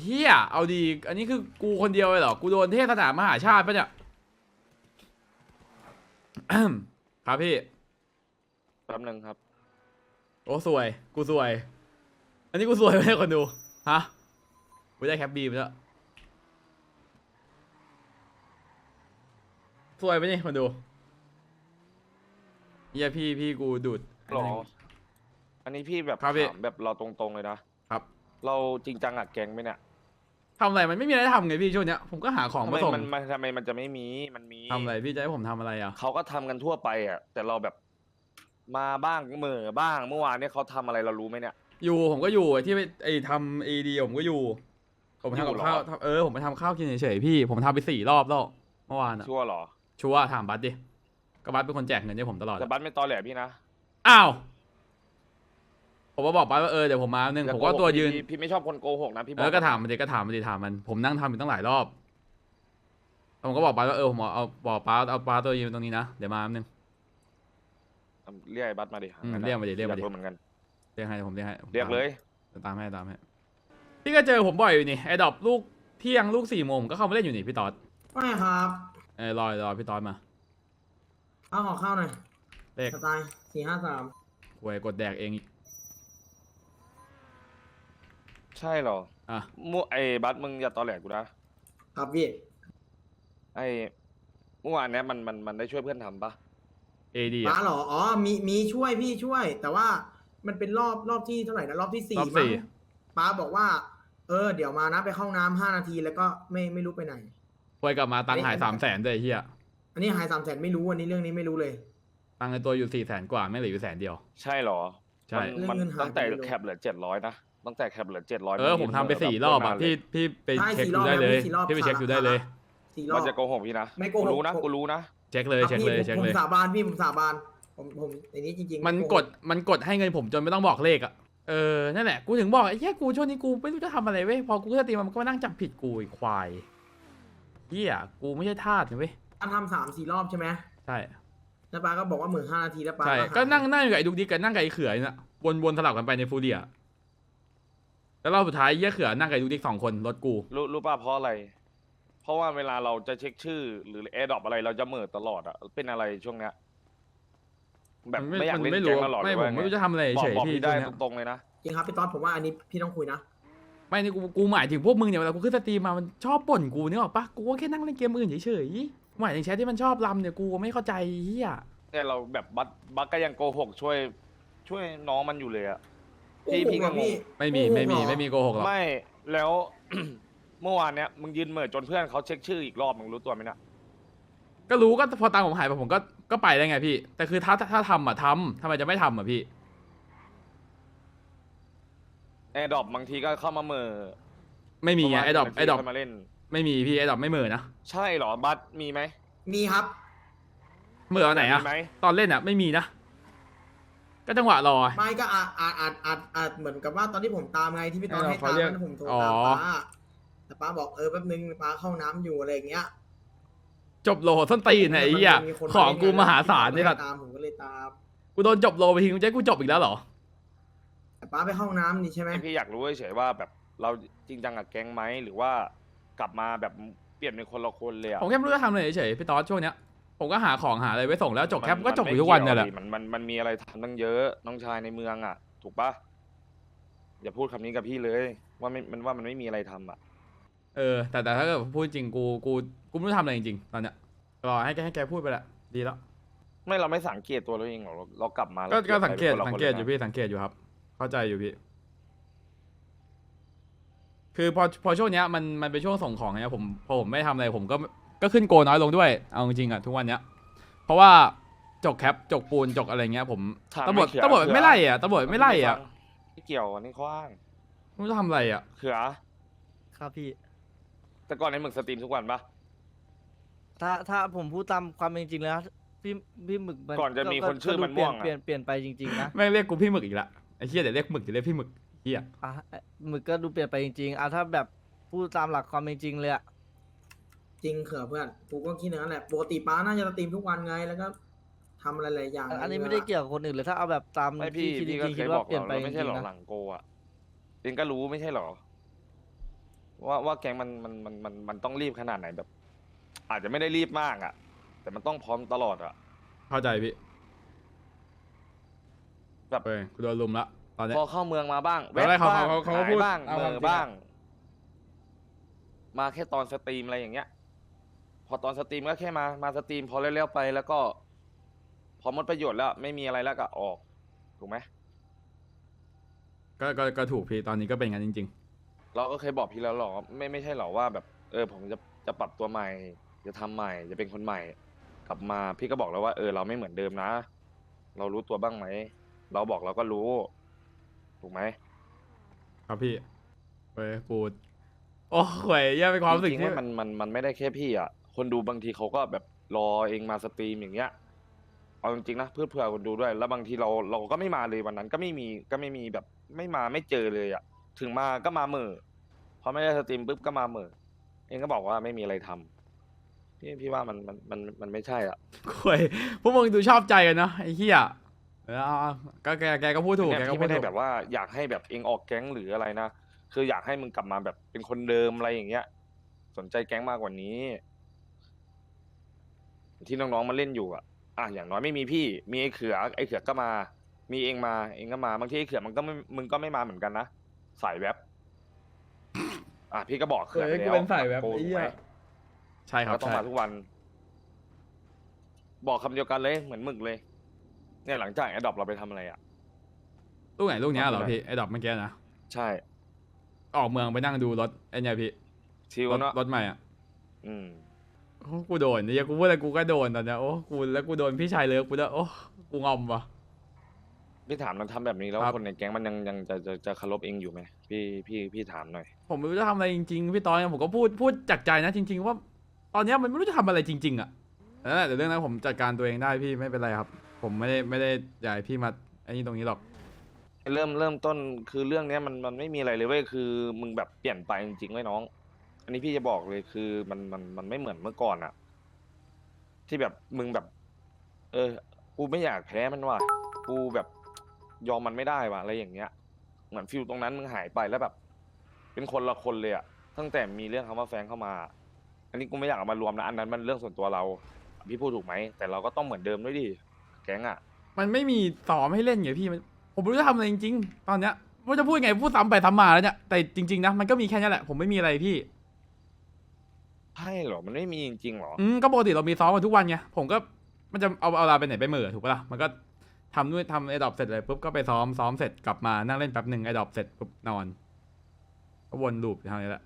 เฮียเอาดี อันนี้คือกูคนเดียวเลยเหรอ กูโดนเทศนามหาชาติปะเนี่ย ครับพี่ แป๊บนึงครับ โอ้สวย กูสวย อันนี้กูสวยไหมคนดู ฮะ กูได้แคปบีไปแล้ว สวยไหมนี่คนดูเฮียพี่พี่กูดูด หรอ อันนี้พี่แบบครับพี่ ถามแบบเราตรงๆเลยนะครับ เราจริงจังอัดแกงไหมเนี่ยทำอะไรมันไม่มีอะไรทำไงพี่ช่วงเนี้ยผมก็หาของทำมาไมส่งมันมันทำไมมันจะไม่มีมันมีทำอะไรพี่จะให้ผมทำอะไรอะเขาก็ทำกันทั่วไปอะแต่เราแบบมาบ้างเหม่อบ้างเมื่อวานเนี่ยเขาทำอะไรเรารู้ไหมเนี่ย อยู่ผมก็อยู่ไอ้ที่ไปไอ้ทำเอดีผมก็อยู่ ผมทำอยู่กับเหรอ ข้าวทำเออผมไปทำข้าวกินเฉยๆพี่ผมทำไปสี่รอบแล้วเมื่อวานอะชั่วเหรอชัวร์ถามบัสดิก็บัสเป็นคนแจกเงินให้ผมตลอดแต่บัสไม่ตอแหลพี่นะอ้าว ผมก็บอกบัสว่าเออเดี๋ยวผมมาหนึ่งอย่าผมก็โหตัวยืนพี่พี่ไม่ชอบคนโกหกนะพี่บเออก็ถามมันดิก็ถามมันดิถามมัน ผมนั่งทำอยู่ตั้งหลายรอบผมก็บอกบัสว่าเออผมเอาเอาบอกป้าเอาป้าตัวยืนตรงนี้นะเดี๋ยวมาแป๊บนึง เรียกไอ้บัสมาดิอืมงั้นน่ะเรียกมาดิเรียกมาดิอเหมือนกัน เรียกให้ผมเรียกให้ผมเรียกเลย ตามให้ตามให้พี่ก็เจอผมบ่อยอยู่นี่ไอ้ดอกลูกเที่ยงลูกสี่โมงผมก็เข้ามาเล่นอยู่นี่พี่ตอดไม่ครับเออรอรอพี่ตอดมา เอาขอข้าวหน่อยเลข สไตล์สี่ห้าสามหวยกดแดกเองอีก ใช่เหรออะ มั่วไอ้บัสมึงอย่าตอแหลกูนะครับพี่ไอ้เมื่อวานเนี้ยมันมันมันได้ช่วยเพื่อนทำปะเอดีป้าอะเหรออ๋อมีมีช่วยพี่ช่วย แต่ว่ามันเป็นรอบรอบที่เท่าไหร่นะรอบที่สี่รอบสี่มั้งป้าบอกว่า เออ เดี๋ยวมานะไปเข้าห้องน้ำห้านาทีแล้วก็ไม่ไม่รู้ไปไหนหวยกลับมาตังค์หายสามแสนด้วยไอ้เฮียอันนี้หายสามแสนไม่รู้อันนี้เรื่องนี้ไม่รู้เลย ตังค์ในตัวอยู่สี่แสนกว่าไม่เหลืออยู่แสนเดียว ใช่เหรอใช่ มันเรื่องเงินหายตั้งแต่ไปไม่รู้แคปเหลือเจ็ดร้อยนะตั้งแต่แคปเหลือเจ็ดร้อยเออผมทำไปสี่รอบอะพี่พี่ไปใช่เช็คสี่ดูรอบได้เลยแล้วสี่รอบพี่ไปเช็คดูได้เลย สี่รอมับนจะโกหกพี่นะไม่โกหก รู้นะผมกูรู้นะ เช็คเลยครับเช็คพี่เลยผมเช็คผมเลย สาบานพี่ผมสาบานผมผมอันนี้จริงๆมันไโหกดมันกดให้เงินผมจนไม่ต้องบอกเลขอะเออนั่นแหละกูถึงบอกไอ้เหี้ยกูช่วงนี้กูไม่รู้จะทำอะไรเว้ยพอกูสตรีมมันก็มานั่งจับผิดกูไอ้ควายเหี้ยกูไม่ใช่ทาสนะเว้ยป้าทำสามสี่รอบใช่ไหมใช่แล้วป้าก็บอกว่าหมื่นห้านาทีแล้วป้าใช่หาก็นั่งนั่งอยู่กับไอ้ดุกดิกกันนั่งกับไอ้เขือน่ะวนวนสลับกันไปในฟูเรีย แล้วรอบสุดท้ายไอ้เหี้ยเขือนั่งกับไอ้ดุกดิกสองคนรถกู รู้รู้ป่ะเพราะอะไร เพราะว่าเวลาเราจะเช็คชื่อ หรือแอร์ดรอปอะไรเราจะเหม่อตลอดอะเป็นอะไรช่วงเนี้ยแบบนไม่อยากนเล่นไม่แก๊รู้งตลอดไม่หผรือมว่าไม่รู้ไงจะทำอะไรบอกเฉยบอกพี่พี่ได้ช่วงเนี้ยตรงๆเลยนะจริงครับพี่ต๊อดผมว่าอันนี้พี่ต้องคุยนะไม่นี่กูกูหมายถึงพวกมึงเนี่ยเวลากูขึ้นสตรีมมามันชอบป่นกูนึกออกปะกูก็แค่นั่งเล่นเกมอื่นเฉยๆหมายถึงแชทที่มันชอบลำเนี่ยกูไม่เข้าใจเฮียเนี่ยเราแบบบัตบัตก็ยังโกหกช่วย ช่วยน้องมันอยู่เลยอะ พี่โอ้โหพี่ก็งงไม่มีโอ้โหไม่มีเหรอไม่มีโกหกหรอกไม่แล้ว เมื่อวานเนี้ยมึงยืนเหม่อจนเพื่อนเขาเช็คชื่ออีกรอบมึงรู้ตัวไหมเนะก็รู้ก็พอตังค์ผมหายไปผมก็ก็ไปได้ไงพี่ แต่คือถ้าถ้าทำอะทำทำไมจะไม่ทำอะพี่ แอร์ดรอปบางทีก็เข้ามาเหม่อไม่มีประไงมาณไอ้ดอกหนึ่งไอ้ดอกนาทีค่ยมาเล่น ไม่มีพี่ไอ้ดอกไม่เหม่อนะใช่เหรอบัตมีไหมมีครับเหม่ออันไหนอะมีไหมตอนเล่นอะไม่มีนะ ก็จังหวะรอ ไม่ก็อาจอาจอาจอาจอาจเหมือนกับว่าตอนที่ผมตามไงที่พี่ตอนเออให้เขาตามเรียกนั้นผมโทรอ๋อตามป้าแต่ป้าบอกเออแป๊บนึงป้าเข้าน้ำอยู่อะไรอย่างเงี้ยจบโลส้นตีนไอ้เหี้ยมันมีคนของกูมหาศาลพี่นี่บสัอกตว์ให้ตามผมก็เลยตามกูโดนจบโลไปทีกูจะให้กูจบอีกแล้วเหรอ แต่ป้าไปเข้าห้องน้ำนี่ใช่ไหมไอพี่อยากรู้เฉยๆว่าแบบเราจริงจังกับแก๊งไหมหรือว่ากลับมาแบบเปลี่ยนเป็นคนละคนเลยอะผมแค่ไม่รู้จะทำอะไรเฉยๆพี่ตอสช่วงเนี้ย ผมก็หาของหาอะไรไว้ส่งแล้วจบแคปมันก็จบอมัยู่ทุกวันไม่เนี่ยแหละกี่วดิมันมันมันมีอะไรทำตั้งเยอะน้องชายในเมืองอะ ถูกปะอย่าพูดคำนี้กับพี่เลย ว่าไม่มันว่ามันไม่มีอะไรทำอะ เออ แต่แต่ถ้าเกิดพูดจริงกูกูกูไม่รู้ทำอะไรจริงๆตอนเนี้ยรอให้แกให้แกพูดไปแหละดีแล้ว ไม่เราไม่สังเกตตัวเราเองหรอกเราเรากลับมาก็ราก็ปลี่ยนสังเกตไปป็นคนละสังคนเกตลอยู่นะพี่สังเกตอยู่ครับ เข้าใจอยู่พี่ คือพอพอช่วงเนี้ยมันมันเป็นช่วงส่งของเนี้ยผมพอผมไม่ทำอะไรผมก็ ก็ขึ้นโกน้อยลงด้วย เอาจริงๆอะทุกวันเนี้ย เพราะว่าจกแคปจกปูนจกอะไรเงี้ยผมถามตำรวจเขือตำรวจเขือไม่ไล่อะตำรวจไม่ไล่อะไม่เกี่ยวอันนี้เขาอ้างไม่รู้จะทำอะไรอะเขือ ครับพี่ แต่ก่อนในหมึกสตรีมทุกวันปะถ้าถ้าผมพูดตามความเป็นจริงแล้ว พี่พี่หมึกมันก่อนจะมีคนชื่อดูมันม่วงเปลี่ยนอะเปลี่ยนเปลี่ยนไปจริงๆนะแม่งเรียกกูพี่หมึกอีกละไอ้เหี้ยเดี๋ยวเรียกหมึกเดี๋ยวเรียกพี่หมึกเหี้ยอะหมึกก็ดูเปลี่ยนไปจริงๆอะถ้าแบบพูดตามหลักความเป็นจริงเลยอะ จริงเขื่อเพื่อนกูก็คิดอย่างนั้นแหละปกติป้าน่าจะสตรีมทุกวันไงแล้วก็ทำอะไรหลายอย่างอันนี้ใไม่ได้เกี่ยวกับคนอื่นเลยถ้าเอาแบบตามไม่พี่ที่คิดจพี่ก็ริงๆเคคิยดบว่าอกเปลี่ยนเราไปแล้วจไม่ใช่ริหรองๆนะ หลังโกอะเองก็รู้ไม่ใช่หรอ ว่าว่าแก๊งมันมันมันมันมันต้องรีบขนาดไหนแบบ อาจจะไม่ได้รีบมากอะ แต่มันต้องพร้อมตลอดอะ เข้าใจพี่แบบ เฮ้ยกูโดนลุมละตอนเนี้ย พอเข้าเมืองมาบ้างไม่เป็นไรแวะบ้างเขาเขาเขาก็หายพูดบ้างเอาเหความม่จริองบ้างอะมาแค่ตอนสตรีมอะไรอย่างเงี้ย พอตอนสตรีมก็แค่มามาสตรีมพอเร็วๆไปแล้วก็ พอหมดประโยชน์แล้วไม่มีอะไรแล้วก็ออก ถูกไหมก็ก็ก็ถูกพี่ตอนนี้ก็เป็นอย่างนั้นจริง เราก็เคยบอกพี่แล้วหรอกไม่ไม่ใช่หรอกว่าแบบ เออ ผมจะจะปรับตัวใหม่ จะทำใหม่ จะเป็นคนใหม่ กลับมาพี่ก็บอกแล้วว่าเออเราไม่เหมือนเดิมนะ เรารู้ตัวบ้างไหมเราบอกเราก็รู้ ถูกไหม ๆ ครับพี่เฮ้ยกูโอ้โหยแย่เป็นความรู้สึกจริงๆที่ ว่ามันมันมันไม่ได้แค่พี่อะ คนดูบางทีเขาก็แบบรอเองมาสตรีมอย่างเงี้ยเอาจริงๆนะเพื่อเผื่อคนดูด้วย แล้วบางทีเราเราก็ไม่มาเลยวันนั้นก็ไม่มีก็ไม่มีแบบไม่มาไม่เจอเลยอะถึงมาก็มาเหม่อพอไม่ได้สตรีมปุ๊บก็มาเหม่อเองก็บอกว่าไม่มีอะไรทำพี่พี่ว่ามันมันมันมันไม่ใช่อะโอ้ยพวกมึงดูชอบใจกันเนาะไอ้เหี้ยเออเอาเอาก็แกแกก็พูดถูกเนี่ยแกก็พี่พูดไม่ได้ถูกแบบว่าอยากให้แบบเองออกแก๊งหรืออะไรนะ คืออยากให้มึงกลับมาแบบเป็นคนเดิมอะไรอย่างเงี้ย สนใจแก๊งมากกว่านี้ ที่น้องๆมาเล่นอยู่อะอะอย่างน้อยไม่มีพี่ มีไอ้เขือไอ้เขือก็มา มีเองมาเองก็มาบางทีไอ้เขือมันก็ไม่มึงก็ไม่มาเหมือนกันนะสายแว็บอะพี่ก็บอกเขือไปเฮ้ยแล้วกูเป็นสายแว็บโปรไอ้ถูกเหี้ไหมยใช่ครับก็ต้องใช่มาทุกวัน บอกคำเดียวกันเลยเหมือนหมึกเลย เนี่ยหลังจากไอ้ดรอปเราไปทำอะไรอะ ลูกไหนลูกเนี้ยเหรอทำอะไรพี่ไอ้ดอกเมื่อกี้นะใช่ออกเมืองไปนั่งดูรถไอ้เนี่ยพี่ชิวรถเนาะรถใหม่อะอืม โอ้กูโดนเนี่ยกูพูดอะไรกูก็โดนตอนเนี้ยโอ้กูแล้วกูโดนพี่ชายเลิกกูด้วยโอ้กูงอมว่ะพี่ถามเราทำแบบนี้แล้วครับ คนในแก๊งมันยังยังจะจะจะเคารพเองอยู่ไหมพี่พี่พี่ถามหน่อย ผมไม่รู้จะทำอะไรจริงๆพี่ตอนเนี่ยผมก็พูดพูดจากใจนะจริง ๆ ว่า ตอนเนี้ยมันไม่รู้จะทำอะไรจริง ๆอะนั่นแหละแต่เรื่องนั้นผมจัดการตัวเองได้พี่ไม่เป็นไรครับ ผมไม่ได้ไม่ได้อยากให้พี่มาไอ้นี่ตรงนี้หรอก เริ่มเริ่มต้นคือเรื่องเนี้ยมันมันไม่มีอะไรเลยเว้ยคือมึงแบบเปลี่ยนไปจริงๆเว้ยน้อง อันนี้พี่จะบอกเลยคือมันมันมันไม่เหมือนเมื่อก่อนอะที่แบบมึงแบบ เออ กูไม่อยากแพ้มันว่ะกูแบบยอมมันไม่ได้ว่ะอะไรอย่างเงี้ย เหมือนฟิลตรงนั้นมึงหายไปแล้วแบบ เป็นคนละคนเลยอะตั้งแต่มีเรื่องคำว่าแฟนเข้ามา อันนี้กูไม่อยากเอามารวมนะอันนั้นมันเรื่องส่วนตัวเรา พี่พูดถูกไหมแต่เราก็ต้องเหมือนเดิมด้วยดิแก๊งอะมันไม่มีซ้อมให้เล่นไงพี่มันผมไม่รู้จะทำอะไรจริงๆ ตอนเนี้ยว่าจะพูดไงพูดซ้ำไปซ้ำมาแล้วเนี่ยแต่จริงๆนะมันก็มีแค่นี้แหละผมไม่มีอะไรพี่ ใช่เหรอ มันไม่มีจริงๆเหรอ อืมก็ปกติเรามีซ้อมกันทุกวันไง ผมก็มันจะเอาเอาเวลาไปไหนไปเหม่อถูกปะล่ะ มันก็ทำด้วยทำไอ้ดรอปเสร็จเลยปุ๊บก็ไปซ้อมซ้อมเสร็จกลับมานั่งเล่นแป๊บหนึ่งไอ้ดรอปเสร็จปุ๊บนอนก็วนลูปอยู่ทางนี้แหละ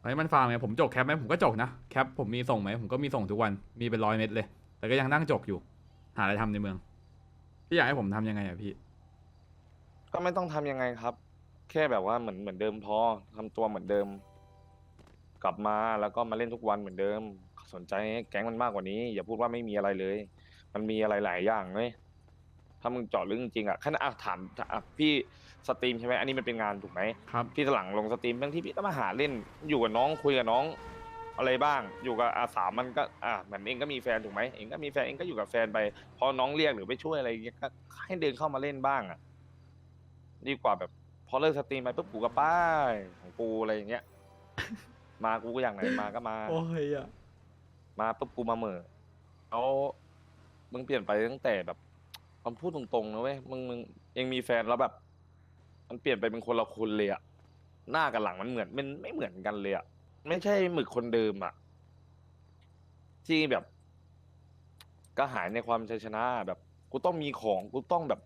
ไอ้มันฟาร์มไงผมจกแคปไหมผมก็จกนะแคปผมมีส่งไหมผมก็มีส่งทุกวันมีเป็นร้อยเม็ดเลย แต่ก็ยังนั่งจกอยู่ หาอะไรทำในเมืองพี่อยากให้ผมทำยังไงอะพี่ ก็ไม่ต้องทำยังไงครับ แค่แบบว่าเหมือนเหมือนเดิมพอทำตัวเหมือนเดิม กลับมาแล้วก็มาเล่นทุกวันเหมือนเดิม สนใจแก๊งมันมากกว่านี้ อย่าพูดว่าไม่มีอะไรเลย มันมีอะไรหลายอย่างเลยถ้ามึงเจาะลึกจริงๆอะขณะอะถามอะพี่สตรีมใช่ไหมอันนี้มันเป็นงานถูกไหมครับพี่สลังลงสตรีมบางที่พี่ก็มาหาเล่นอยู่กับน้องคุยกับน้องอะไรบ้าง อยู่กับอาสามมันก็อะเหมือนเองก็มีแฟนถูกไหมเองก็มีแฟนเองก็อยู่กับแฟนไป พอน้องเรียกหรือไปช่วยอะไรอย่างเงี้ยก็ให้เดินเข้ามาเล่นบ้างอะดีกว่าแบบพอเลิกสตรีมไปปุ๊บกูก็ไป้ายของกูอะไรอย่างเงี้ย มากูก็อย่างไหนมาก็มา โอ้ยอะมาปุ๊บกูมาเหม่อแล้วมึงเปลี่ยนไปตั้งแต่แบบมันพูดตรงๆนะเว้ยมึงมึงเองมีแฟนแล้วแบบ มันเปลี่ยนไปเป็นคนละคนเลยอะหน้ากับหลังมันเหมือนมันไม่เหมือนกันเลยอะไม่ใช่หมึกคนเดิมอะที่แบบ ก็หายในความชัยชนะแบบ กูต้องมีของกูต้องแบบ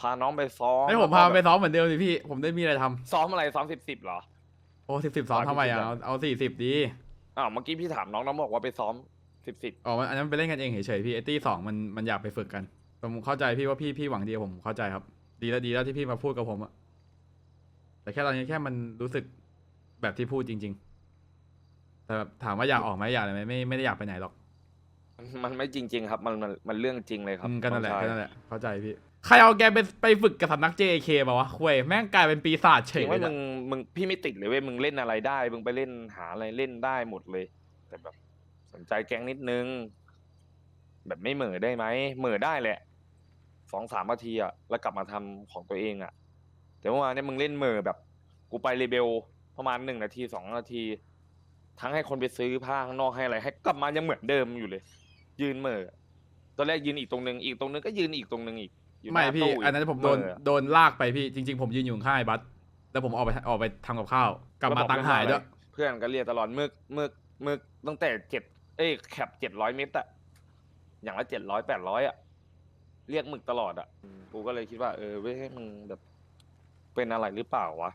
พาน้องไปซ้อมให้ผมแล้วก็พาไปแบบซ้อมเหมือนเดิมสิพี่ ผมได้มีอะไรทำซ้อมอะไรซ้อมสิบสิบเหรอ โอ้สิบสิบซ้อมอ่าทำไมพี่อะคิดเอาแบบเอาสี่สิบดีอ้าวเมื่อกี้พี่ถามน้องน้องบอกว่าไปซ้อมสิบสิบอ๋อมันอันนั้นไปเล่นกันเองเฉยๆพี่ไอตี้สองมันมันอยากไปฝึกกันผมเข้าใจพี่ว่าพี่พี่หวังดีกับผมเข้าใจครับ ดีแล้วดีแล้วที่พี่มาพูดกับผมอะแต่แค่ตอนนี้แค่มันรู้สึกแบบที่พูดจริง ๆ แต่แบบถามว่าอยากออกไหมอยากอะไรไหมไม่ไม่ได้อยากไปไหนหรอก มันไม่จริง ๆ ครับ มันมันมันเรื่องจริงเลยครับอืมก็นั่นแหละองก็ชายนั่นแหละเข้าใจพี่ ใครเอาแกไปไปฝึกกับสำนัก JK มาวะคุยแม่งกลายเป็นปีศาจเฉจริยงเลว่ายมึนะงมึงพี่ไม่ติดเลยเว้ยมึงเล่นอะไรได้ มึงไปเล่นหาอะไรเล่นได้หมดเลย แต่แบบสนใจแก๊งนิดนึง แบบไม่เหม่อได้ไหมเหม่อได้แหละสองสามนาทีอะแล้วกลับมาทำของตัวเองอะแต่เมื่อวานเนี่ยมึงเล่นเหม่อแบบ กูไปเลเบลประมาณหนึ่งนาทีสองนาที ทั้งให้คนไปซื้อผ้าข้างนอกให้อะไร ให้กลับมายังเหมือนเดิมอยู่เลย ยืนเหม่อตอนแรกยืนอีกตรงนึงอีกตรงนึงก็ยืนอีกตรงนึงอีก อยู่หไม่น้าพี่ ตู้กอันนั้นผมโดนเหอโดนลากไปพี่จริง ๆ ผมยืนอยู่ข้างไอ้บัสแล้วผมออกไปออกไปทำกับข้าว กลับมาแวอตังค์หายด้วย เพื่อนก็เรียกตลอดมึกมึกมึกตั้งแต่เจ็ดเอ้ยแคปเจ็ดร้อยเมตรอะอย่างละเจ็ดร้อยแปดร้อยอะเรียกหมึกตลอดอะอืมกูก็เลยคิดว่า เออเว้ยให้มึงแบบเป็นอะไรหรือเปล่าวะ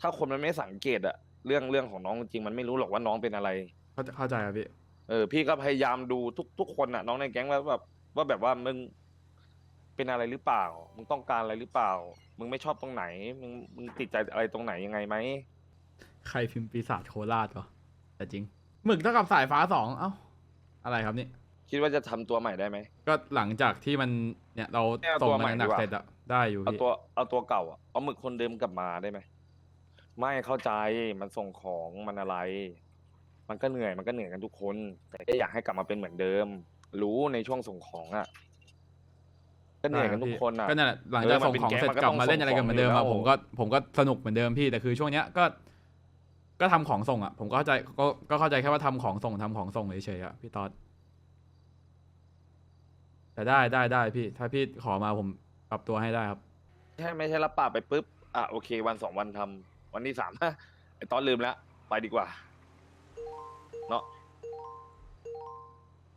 ถ้าคนมันไม่สังเกตอะเรื่องเรื่องของน้องจริงๆมันไม่รู้หรอกว่าน้องเป็นอะไร เข้าใจเข้าใจครับพี่ เออพี่ก็พยายามดูทุกทุกคนอะน้องในแก๊งว่าแบบว่าแบบว่ามึง เป็นอะไรหรือเปล่า มึงต้องการอะไรหรือเปล่า มึงไม่ชอบตรงไหน มึงมึงติดใจอะไรตรงไหนยังไงไหมใครพิมพ์ปีศาจโคราชวะแต่จริงหมึกเท่ากับสายฟ้าสองเอ้า อะไรครับนี่ คิดว่าจะทำตัวใหม่ได้ไหม ก็หลังจากที่มันเนี่ยเราไม่เอาส่งตัวมาใหม่หนัดีกกว่าๆเสร็จอะได้อยู่เอาพี่ตัวเอาตัวเก่าอะเอาหมึกคนเดิมกลับมาได้ไหมไม่เข้าใจมันส่งของมันอะไร มันก็เหนื่อยมันก็เหนื่อยกันทุกคน แต่ก็อยากให้กลับมาเป็นเหมือนเดิม รู้ในช่วงส่งของอะ ก็เหนื่อยกันทุกคนอะก็นั่นแหละหลังจากเออมันส่งเป็นของแก๊งเสร็จมันก็กลับต้องมาเล่นอะไรกันเหมือนเดิมส่งขอะองอยู่ผมแล้วก็ผมก็สนุกเหมือนเดิมพี่แต่คือช่วงเนี้ยก็ ก็ทำของส่งอะผมก็เข้าใจก็ก็เข้าใจแค่ว่าทำของส่งทำของส่งเฉยๆอะพี่ต๊อดแต่ได้ได้ได้พี่ ถ้าพี่ขอมาผมปรับตัวให้ได้ครับใช่ไม่ใช่รับปากไปปุ๊บอะโอเค วันสองวันทำวันที่สามไอ้ตอนลืมแล้วไปดีกว่าเนาะ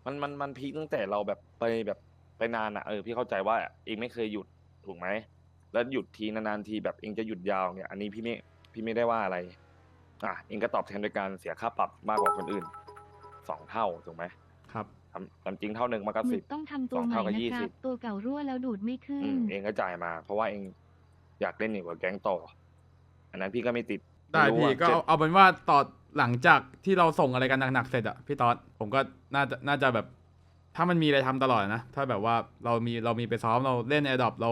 มันมันมันพีคตั้งแต่เราแบบไปแบบ ไปนานอะเออพี่เข้าใจว่าเองไม่เคยหยุดถูกไหมแล้วหยุดทีนานๆทีแบบเองจะหยุดยาวเนี่ย อันนี้พี่ไม่พี่ไม่ได้ว่าอะไร อะเองก็ตอบแทนโดยการเสียค่าปรับมากกว่าคนอื่นสองเท่าถูกไหมครับ ทำทำจริงเท่าหนึ่งมันก็หมึสิกบต้องทำตัวสองใหม่เท่ากับนะยี่ครัสิบบ ตัวเก่ารั่วแล้วดูดไม่ขึ้น อืมเองก็จ่ายมา เพราะว่าเองอยากเล่นอยู่กับแก๊งต่อ อันนั้นพี่ก็ไม่ติดได้ม่รู้พี่อะก็เจ็เอาดเอาเป็นว่าต่อหลังจากที่เราส่งอะไรกันหนักๆเสร็จอะพี่ต๊อดผมก็น่าจะน่าจะแบบ ถ้ามันมีอะไรทำตลอดนะ ถ้าแบบว่าเรามีเรามีไปซ้อมเราเล่นแอร์ดอปเรา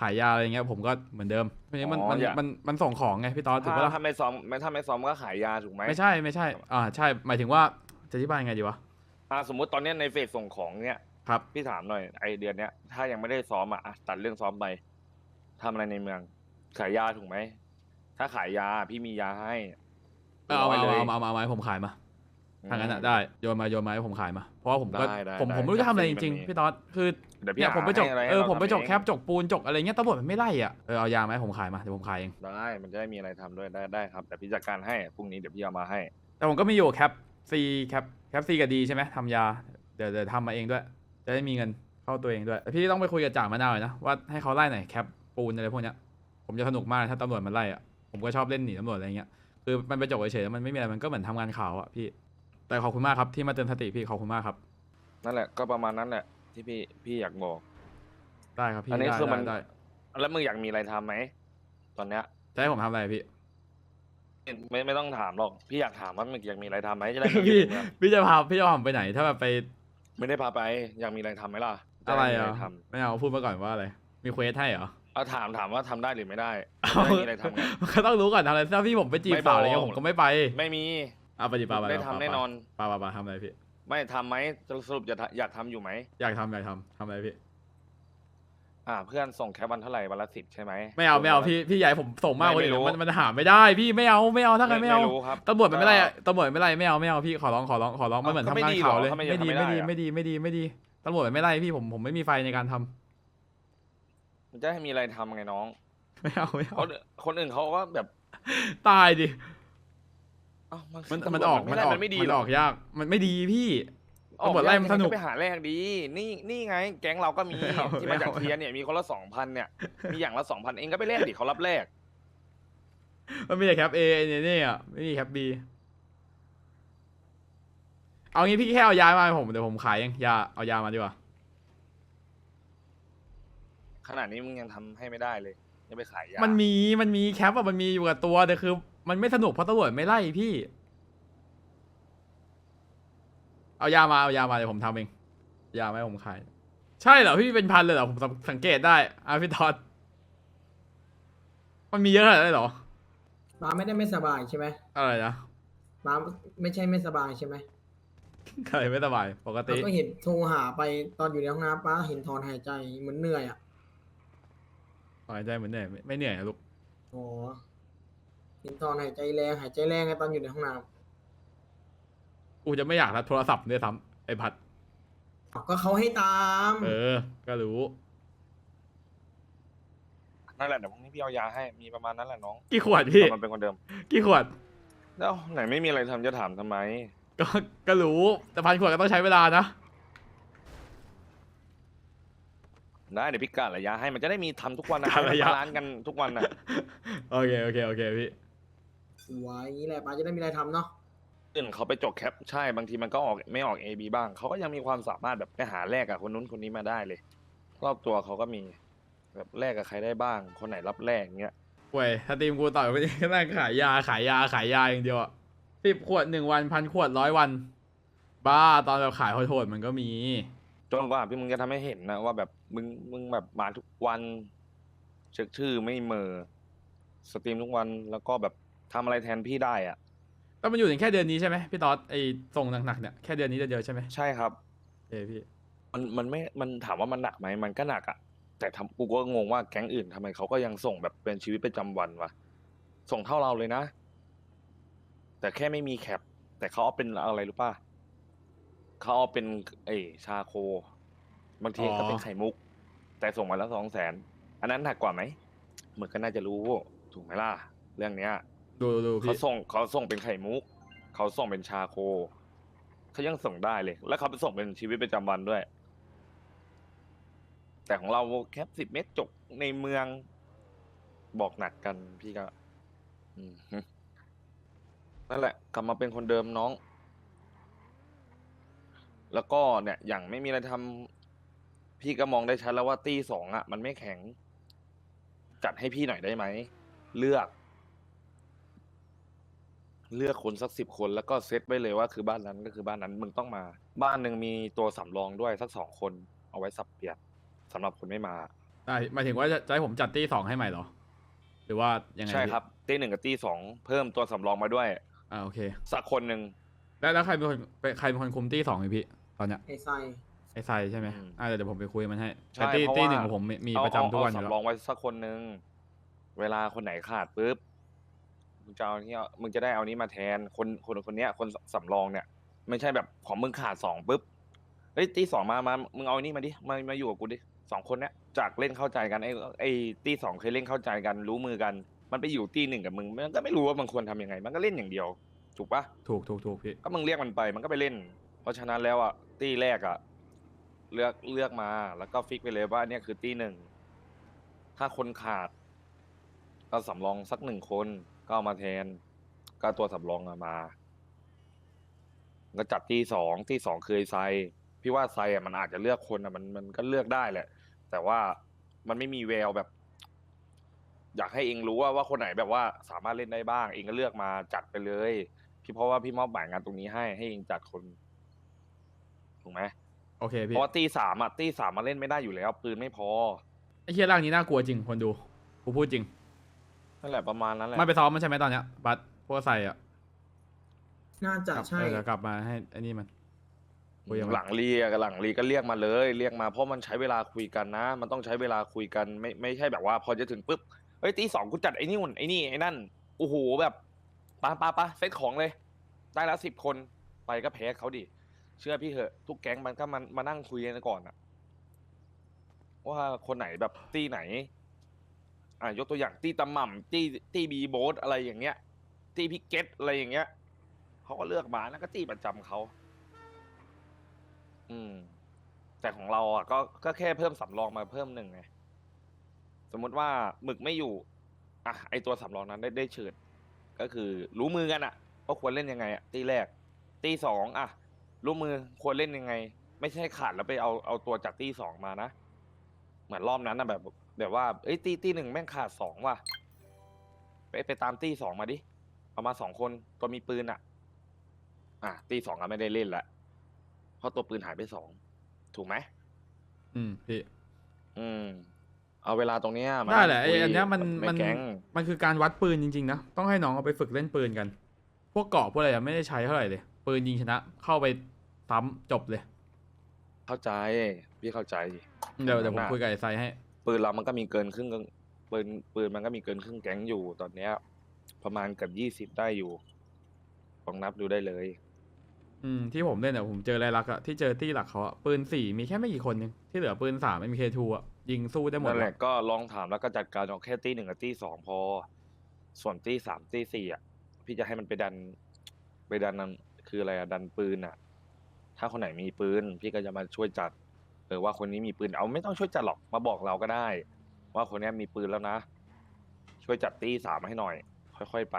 ขายยาอะไรเงี้ยผมก็เหมือนเดิมเพราะนี้มันมันมันมันส่งของไงพี่ต๊อดถูกถ้าปะล่ะถ้าไม่ซ้อมไม่ถ้าไม่ซ้อมก็ขายยาถูกไหมไม่ใช่ไม่ใช่อ่าใช่หมายถึงว่าจะอธิบายยังไงดีวะอ่าสมมติตอนเนี้ยในเฟสส่งของเนี้ยครับพี่ถามหน่อยไอเดือนเนี้ยถ้ายังไม่ได้ซ้อมอะอะตัดเรื่องซ้อมไปทำอะไรในเมือง ขายยาถูกไหมถ้าขายยาพี่มียาให้เออเอาร้เอายเลยเอาเอาเอาเอามาให้ผมขายมา ทางนั้นอะได้โยนมาโยนมาให้ผมขายมา เพราะว่าผมก็ได้ได้ผมได้ผมไม่รู้จะทำอะไรจแบบริงนี้ๆพี่ต๊อดคือเดี๋ยวพี่เนี่ยผมไปจกหาให้อะไรให้เออเราผมไปทำจกเองแคปจกปูนจกอะไรเงี้ยตำรวจมันไม่ไล่อะเออเอายามาให้ผมขายมาเดี๋ยวผมขายเองได้มันจะได้มีอะไรทำด้วยได้ได้ครับแต่พี่จัดการให้พรุ่งนี้เดี๋ยวพี่เอามาให้ แต่ผมก็มีอยู่แคปซีแคปแคปซีกับดีใช่ไหมทำยาเดี๋ยวเดี๋ยวทำมาเองด้วย จะได้มีเงินเข้าตัวเองด้วยแต่พี่ต้องไปคุยกับจ่ามะนาวหน่อยนะว่าให้เขาไล่หน่อยแคปปูนอะไรพวกเนี้ยผมจะสนุกมากถ้าตำรวจมันไล่อะผมก็ชอบเล่นหนีตำรวจอะไรเงี้ยคือมันไปจกเฉยๆแล้วมันไม่มีอะไรมันก็เหมือนทำงานข่าวอะพี่ แต่ขอบคุณมากครับที่มาเตือนสติพี่ขอบคุณมากครับ นั่นแหละก็ประมาณนั้นแหละ ที่พี่พี่อยากบอก ได้ครับพี่อันนี้ได้คือมัน ได้ได้แล้วมึงอยากมีอะไรทำไหมตอนเนี้ยจะให้ผมทำอะไรพี่ ไม่ไม่ต้องถามหรอก พี่อยากถามว่ามึงอยากมีอะไรทำไหมจะได้มีพี่เงินพี่จะพาพี่จะพาผมไปไหน ถ้าแบบไปไม่ได้พาไป อยากมีอะไรทำไหมล่ะจอะไรด้มีอะทไม่เอาพูดมาก่อนว่าอะไรมีเควสให้เหรอำเอาถามถามว่าทำได้หรือไม่ได้เอาจะได้มีอะไรทำไง ก็ต้องรู้ก่อนทำอะไรถ้าพี่ผมไปจีบไม่สาวอะไรเงี้ยบอกผมก็ไม่ไป ไม่มี เอาไปดิปาไปได้ปาทำปาแน่นอน ปาปาปาทำอะไรพี่ ไม่ทำไหมจะสรุปจะทำอยากทำอยู่ไหม อยากทำอยากทำทำอะไรพี่ อ่า เพื่อนส่งแค่วันเท่าไหร่วันละสิบใช่ไหม ไม่เอาไม่เอาพี่พี่ใหญ่ผมส่งมากไม่เลยไม่รู้มันมันหาไม่ได้พี่ไม่เอาไม่เอาถ้าใครไม่เอารู้ครับ ตำรวจมันไม่ไล่อะตำรวจไม่ไล่ไม่เอาไม่เอาพี่ขอร้องขอร้องขอร้องมันเหมือนก็ทำไม่งานดีข่าวเลยหรอทำไมไม่ดียังทำไม่ไม่ดีได้อะ ไม่ดีไม่ดีไม่ดีตำรวจมันไม่ไล่พี่ผมผมไม่มีไฟในการทำมันจะให้มีอะไรทำไงน้องไม่เอาไม่เอาคนคนอื่นเขาก็แบบตายดิเอ้ามันมันตำรวจมันออกไม่มันได้ออกมันไม่ดีมันหรอออกยาก มันไม่ดีพี่ออกตำรวจไล่มันสนุกไปหาแรกดี นี่นี่ไง แก๊งเราก็มีไม่เอาที่ไม่มาจากเอาเทียนเนี่ยมีคนละสองพันเนี่ยมีอย่างละสองพันเองก็ไปแลกดิเขารับแลกมันมีแต่แคป A เนี่ยเนี่ยอะไม่มีแคป B เอางี้พี่แค่เอายามาให้ผมเดี๋ยวผมขายเองยาเอายามาดีกว่าขนาดนี้มึงยังทำให้ไม่ได้เลยยังไปขายยามันมีมันมีแคปอะมันมีอยู่กับตัวแต่คือ มันไม่สนุกเพราะตำรวจไม่ไล่พี่ เอายามาเอายามาเดี๋ยวผมทำเอง ยามาให้ผมขาย ใช่เหรอพี่เป็นพันเลยเหรอผมสังเกตได้อะพี่ทอดมันมีเยอะขนาดนั้นเลยเหรอป้าไม่ได้ไม่สบายใช่ไหมอะไรนะป้าไม่ใช่ไม่สบายใช่ไหมใครไม่สบายปกเราติ ก็เห็นโทรหาไปตอนอยู่ในห้องน้ำป้าเห็นถอนหายใจเหมือนเหนื่อยอะหายใจเหมือนเหนื่อยไม่ไม่เหนื่อยนะลูกอ๋อ เห็นตอนหายใจแรงหายใจแรงไงตอนอยู่ในห้องน้กูจะไม่อยากรับโทรศัพท์ด้วยซ้ำไอ้พัดำก็เขาให้ตาม เออ ก็รู้ นั่นแหละเดี๋ยวพรุ่งนี้พี่เอายาให้มีประมาณนั้นแหละน้องกี่ขวดพี่มันเป็นคนเดิม กี่ขวด แล้วไหนไม่มีอะไรทำจะถามทำไม ก็ก็รู้แต่พันขวดก็ต้องใช้เวลานะ ได้เดี๋ยวพี่กะระยะให้มันจะได้มีทำทุกวันนะกะระยะมาร้านกันทุกวันนะโอเค โอเค โอเคพี่ สวยอย่างนี้แหละป้าจะได้มีอะไรทำเนาะอื่นเขาไปจกแคปใช่บางทีมันก็ออกไม่ออก A B บ้าง เขาก็ยังมีความสามารถแบบไปหาแลกกับคนนู้นคนนี้มาได้เลย รอบตัวเขาก็มีแบบแลกกับใครได้บ้าง คนไหนรับแลกเงี้ยป่วยสตรีมกูต่อยก็ก็นั่งขายยาขายยาขายยาอย่างเดียวอะสิบขวดหนึ่งวันพันขวดร้อยวัน บ้าตอนเราขายโหดๆมันก็มี จนกว่าพี่มึงจะทำให้เห็นนะว่าแบบมึงมึงแบบมาทุกวัน เช็คชื่อไม่เหมอสตรีมทุกวันแล้วก็แบบ ทำอะไรแทนพี่ได้อะแต่มันอยู่ถึงแค่เดือนนี้ใช่ไหมพี่ต๊อดไอ้ส่งหนักๆเนี่ยแค่เดือนนี้เดือนเดียวใช่ไหมใช่ครับ เอยพี่มันมันไม่มันถามว่ามันหนักไหมมันก็หนักอะแต่ทำกูก็งงว่าแก๊งอื่นทำไมเขาก็ยังส่งแบบเป็นชีวิตประจำวันวะส่งเท่าเราเลยนะ แต่แค่ไม่มีแคป แต่เขาเอาเป็นอะไรรู้ป่ะเขาเอาเป็นเอยชาโค บางทีก็เป็นไข่มุก แต่ส่งมาแล้วสองแสนอันนั้นหนักกว่าไหมเหมือนก็น่าจะรู้ถูกไหมล่ะ เรื่องเนี้ย ดูดูเขาส่งเขาส่งเป็นไข่มุก เขาส่งเป็นชาโค เขายังส่งได้เลย แล้วเขาไปส่งเป็นชีวิตประจำวันด้วย แต่ของเราแค่สิบเมตรจบในเมือง บอกหนักกันพี่ก็อืมนั่นแหละ กลับมาเป็นคนเดิมน้อง แล้วก็เนี่ย อย่างไม่มีอะไรทำพี่ก็มองได้ชัดแล้วว่าตีสองอะ มันไม่แข็ง จัดให้พี่หน่อยได้ไหม เลือก เลือกคนสักสิบคนแล้วก็เซตไว้เลยว่าคือบ้านนั้นก็คือบ้านนั้นมึงต้องมา บ้านหนึ่งมีตัวสำรองด้วยสักสองคนเอาไว้สับเปลี่ยนสำหรับคนไม่มา ได้หมายถึงว่าจะจะให้ผมจัดตี้สองให้ใหม่เหรอ หรือว่ายังไงใช่พี่ครับตีหนึ่งกับตีสองเพิ่มตัวสำรองมาด้วย อ่าโอเค สักคนหนึ่งแล้วแล้วใครเป็นคนเป็นใครเป็นคนคุมตี้สองไอพี่ตอนเนี้ยไอ้ไส้ไอ้ไซใช่ไหมอืมอ่าเดี๋ยวผมไปคุยมันให้ใช่แต่ตี้เพราะตี้ว่าหนึ่งของผมมีมีเอาประจำทุกวันอเอายู่สำรแล้อวงไว้สักคนหนึ่งเวลาคนไหนขาดปุ๊บ มึงจะเอาที่มึงจะได้เอานี้มาแทนคนคนคนเนี้ย คนสำรองเนี่ย ไม่ใช่แบบของมึงขาดสองปุ๊บเฮ้ยตีสองมามามึงเอาอันนี้มาดิมามาอยู่กับกูดิสองคนเนี้ยจากเล่นเข้าใจกันไอ้ไอ้ตีสองเคยเล่นเข้าใจกัน รู้มือกัน มันไปอยู่ตีหนึ่งกับมึงมันก็ไม่รู้ว่ามันควรทำยังไง มันก็เล่นอย่างเดียว ถูกปะถูกถูกถูกพี่ก็มึงเรียกมันไปมันก็ไปเล่น เพราะฉะนั้นแล้วอะตีแรกอะเลือกเลือกมาแล้วก็ฟิกไปเลยว่าเนี่ยคือตีหนึ่งถ้าคนขาด ก็สำรองสักหนึ่งคน ก็เอามาแทน ก็ตัวสำรองอะมาก็จัดตีสองตีสองคือไอ้ไซ พี่ว่าไซอะมันอาจจะเลือกคนอะมันมันก็เลือกได้แหละ แต่ว่ามันไม่มีแววแบบ อยากให้เองรู้ว่าว่าคนไหนแบบว่าสามารถเล่นได้บ้าง เองก็เลือกมาจัดไปเลย พี่เพราะว่าพี่มอบหมายงานตรงนี้ให้ให้เองจัดคนถูกไหมโอเคเพพี่ราะว่าตีสามอะตีสามมาเล่นไม่ได้อยู่แล้ว ปืนไม่พอไอ้เฮียร่างนี้น่ากลัวจริงคนดูกูพูดจริง นั่นแหละประมาณนั้นแหละ ไม่ไปซ้อมมันใช่ไหมตอนเนี้ยบัสพวกใส่อะน่าจะกลับใช่ เออเดี๋ยวกลับมาให้ไอ้นี่มันคุยกันไหมหลังเรียกหลังเรียกก็เรียกมาเลย เรียกมาเพราะมันใช้เวลาคุยกันนะ มันต้องใช้เวลาคุยกันไม่ไม่ใช่แบบว่า พอจะถึงปุ๊บเฮ้ยตีสองกูจัดไอ้นี่หุ่นไอ้นี่ไอ้นั่นโอ้โหแบบปาปาปาเซตของเลย ได้แล้วสิบคนไปก็แพ้เขาดิเชื่อพี่เถอะทุกแก๊งมันก็มันมานั่งคุยกันก่อนอะว่าคนไหนแบบตีไหน อะยกตัวอย่างตีตะหม่ำตีตีบีโบสอะไรอย่างเงี้ย ตีพิกเก็ตอะไรอย่างเงี้ยเขาก็เลือกมาแล้วก็ตีประจำเขาอืม แต่ของเราอะก็ก็แค่เพิ่มสำรองมาเพิ่มหนึ่งไงสมมติว่าหมึกไม่อยู่อะไอตัวสำรองนั้นได้ได้เฉิดก็คือ รู้มือกันอะว่าควรเล่นยังไงอะตีแรก ตีสองอะ รู้มือควรเล่นยังไง ไม่ใช่ขาดแล้วไปเอาเอาตัวจากตีสองมานะเหมือนรอบนั้นนะแบบ แบบว่าเอ้ยตีตีหนึ่งแม่งขาดสองว่ะ ไปไปตามตีสองมาดิเอามาสองคนตัวมีปืนอะ อะตีสองก็ไม่ได้เล่นละเพราะตัวปืนหายไปสองถูกไหมอืมพี่ อืม เอาเวลาตรงเนี้ยมาได้แหละไอ้คุยอันเนี้ยมันไม่มันแก๊งมันคือการวัดปืนจริงๆนะ ต้องให้น้องเอาไปฝึกเล่นปืนกัน พวกเกาะพวกอะไรอะไม่ได้ใช้เท่าไหร่เลย ปืนยิงชนะ เข้าไปซ้ำจบเลย เข้าใจ พี่เข้าใจ เดี๋ยวเดี๋ยวผมน่ะคุยกับไอ้ไซให้ ปืนเรามันก็มีเกินครึ่งปืนปืนมันก็มีเกินครึ่งแก๊งอยู่ตอนเนี้ยพประมาณเกับยี่สิบได้อยู่ลองนับดูได้เลย อืมที่ผมเล่นอะผมเจอรายลักษณ์อะที่เจอที่หลักเขาอะปืนสี่มีแค่ไม่กี่คนนึงที่เหลือปืนสามไม่มีเคทูอะยิงสู้ได้หมดนั่นแหเลยละก็ลองถามแล้วก็จัดการเอาแค่ตีหนึ่งกับตีสองพอ ส่วนตีสามตีสี่อะ พี่จะให้มันไปดัน ไปดันนั้นคืออะไรอะดันปืนอะ ถ้าคนไหนมีปืน พี่ก็จะมาช่วยจัด เออว่าคนนี้มีปืนเอาไม่ต้องช่วยจัดหรอกมาบอกเราก็ได้ ว่าคนนี้มีปืนแล้วนะ ช่วยจัดตีสามให้หน่อย ค่อยๆไป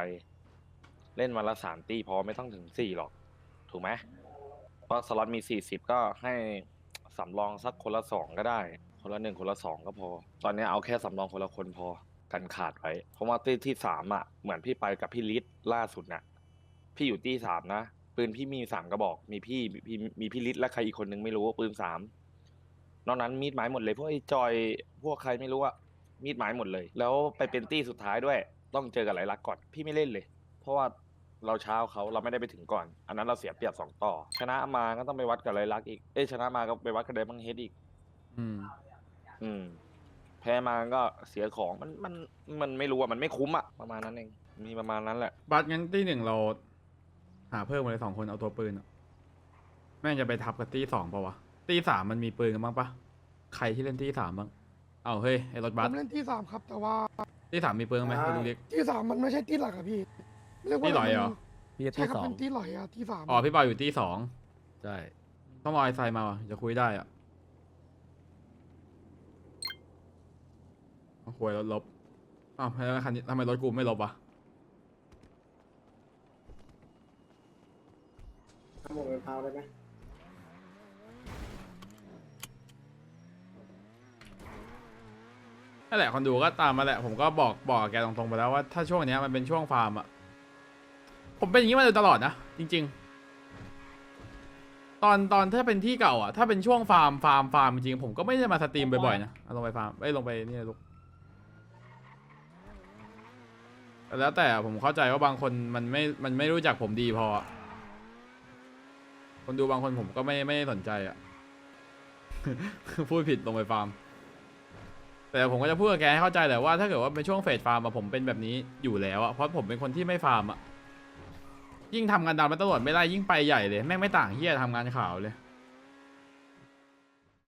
เล่นวันละสามตีพอไม่ต้องถึงสี่หรอก ถูกไหมเพราะสล็อตมีสี่สิบก็ให้สำรองสักคนละสองก็ได้ คนละหนึ่งคนละสองก็พอ ตอนนี้เอาแค่สำรองคนละคนพอกันขาดไว้ เพราะว่าตีที่สามอะ เหมือนพี่ไปกับพี่ลิศล่าสุดน่ะ พี่อยู่ตีสามนะ ปืนพี่มีสามกระบอก มีพี่มีพี่มีพี่ลิศและใครอีกคนนึงไม่รู้ว่าปืนสาม นอกนั้นมีดไม้หมดเลยพวกไอ้จอยพวกใครไม่รู้อะมีดไม้หมดเลย แล้วไปเป็นตี้สุดท้ายด้วย ต้องเจอกับไหลลักษณ์ก่อนพี่ไม่เล่นเลย เพราะว่าเราเช้าเขาเราไม่ได้ไปถึงก่อน อันนั้นเราเสียเปรียบสองต่อ ชนะมาก็ต้องไปวัดกับไหลลักษณ์อีกเอ้ยชนะมาก็ไปวัดกับไดมังเฮดอีก อืม อืม แพ้มาก็เสียของมันมันมันไม่รู้อะมันไม่คุ้มอะประมาณนั้นเองมีประมาณนั้นแหละ บัสงั้นที่หนึ่งเรา หาเพิ่มมาเลยสองคนเอาตัวปืนอะแม่งจะไปทับกับตีสองปะวะ ตีสามมันมีปืนกันบ้างปะใครที่เล่นตีสามบ้างเอาเฮ้ยไอ้รถผบัสมเล่นที่สามครับ แต่ว่าตีสามมีปืนไหมอ่าลุงเล็ก ที่สามมันไม่ใช่ที่หลักอะพี่เรียกว่าที่หลอยเหรอ พี่ใช่ที่ครับสองเป็นที่หลอยอะที่สามอ๋อพี่บอยอยู่ตีสองใช่ต้องรอไอไซมาวะจะคุยได้อะเอาคุยรถลบอ้าวแล้วคันนี้ทำไมรถกูไม่ลบวะทำหมดเป็นพาวได้ไหม นั่นแหละคนดูก็ตามมาแหละ ผมก็บอกบอกกับแกตรงๆไปแล้วว่าถ้าช่วงเนี้ยมันเป็นช่วงฟาร์มอะผมเป็นอย่างนี้มาโดยตลอดนะ จริง ๆ ตอนตอนถ้าเป็นที่เก่าอะถ้าเป็นช่วงฟาร์มฟาร์มฟาร์มจริงๆผมก็ไม่ได้มาสตรีมบ่อยๆนะเอาลงไปฟาร์มไม่ลงไปนี่ลูกแต่แล้วแต่ผมเข้าใจว่าบางคนมันไม่มันไม่รู้จักผมดีพออะคนดูบางคนผมก็ไม่ไม่ได้สนใจอะ พูดผิดลงไปฟาร์ม แต่ผมก็จะพูดกับแกให้เข้าใจแหละว่าถ้าเกิดว่าเป็นช่วงเฟสฟาร์มอะผมเป็นแบบนี้อยู่แล้วอะเพราะผมเป็นคนที่ไม่ฟาร์มอะยิ่งทำงานดำมาตำรวจไม่ได้ยิ่งไปใหญ่เลยแม่งไม่ต่างเฮียทำงานข่าวเลย